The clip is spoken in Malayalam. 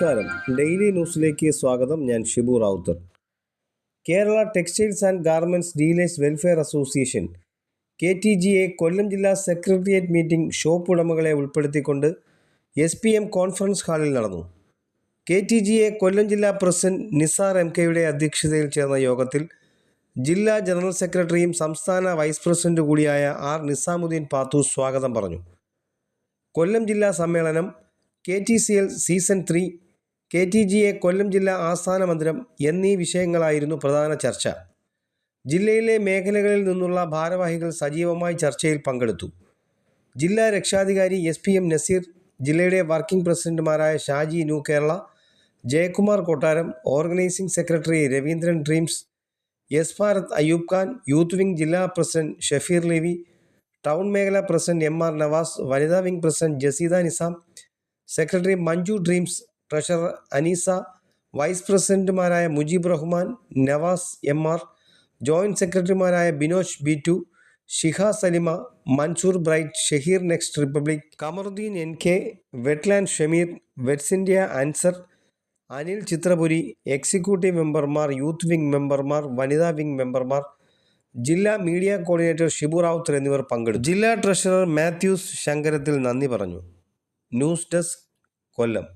നമസ്കാരം. ഡെയിലി ന്യൂസിലേക്ക് സ്വാഗതം. ഞാൻ Shibu Ravuthar. Kerala textiles and garments dealers welfare association K T G A Kollam ജില്ലാ സെക്രട്ടേറിയറ്റ് മീറ്റിംഗ് ഷോപ്പ് ഉടമകളെ ഉൾപ്പെടുത്തിക്കൊണ്ട് എസ് പി എം കോൺഫറൻസ് ഹാളിൽ നടന്നു. K T G A Kollam ജില്ലാ പ്രസിഡന്റ് നിസാർ എം കെയുടെ അധ്യക്ഷതയിൽ ചേർന്ന യോഗത്തിൽ ജില്ലാ ജനറൽ സെക്രട്ടറിയും സംസ്ഥാന വൈസ് പ്രസിഡന്റ് കൂടിയായ ആർ നിസാമുദ്ദീൻ പാത്തു സ്വാഗതം പറഞ്ഞു. കൊല്ലം ജില്ലാ സമ്മേളനം K T C L season three K T ജിയെ Kollam ജില്ലാ ആസ്ഥാന മന്ദിരം എന്നീ വിഷയങ്ങളായിരുന്നു പ്രധാന ചർച്ച. ജില്ലയിലെ മേഖലകളിൽ നിന്നുള്ള ഭാരവാഹികൾ സജീവമായി ചർച്ചയിൽ പങ്കെടുത്തു. ജില്ലാ രക്ഷാധികാരി എസ് പി എം നസീർ ജില്ലയുടെ വർക്കിംഗ് പ്രസിഡന്റുമാരായ Shaji new Kerala Jayakumar Kottaram organizing secretary Raveendran dreams S Bharat Ayub Khan youth wing ജില്ലാ പ്രസിഡന്റ് ഷഫീർ ലേവി ടൗൺ മേഖലാ പ്രസിഡന്റ് എം ആർ നവാസ് വനിതാ wing president Jaseeda Nizam secretary Manju dreams treasurer Aneesa vice പ്രസിഡന്റുമാരായ Mujeeb Rahman Navas M R joint സെക്രട്ടറിമാരായ Binosh B two Shiha Salima Mansoor bright Shaheer next republic Kamaruddin N K wetland Shameer vets India Ansar Anil Chitrapuri executive മെമ്പർമാർ യൂത്ത് വിംഗ് മെമ്പർമാർ വനിതാ വിംഗ് മെമ്പർമാർ ജില്ലാ മീഡിയ കോർഡിനേറ്റർ ഷിബു റാവുത്തർ എന്നിവർ പങ്കെടുത്തു. ജില്ലാ ട്രഷറർ മാത്യൂസ് ശങ്കരത്തിൽ നന്ദി പറഞ്ഞു. News desk Kollam.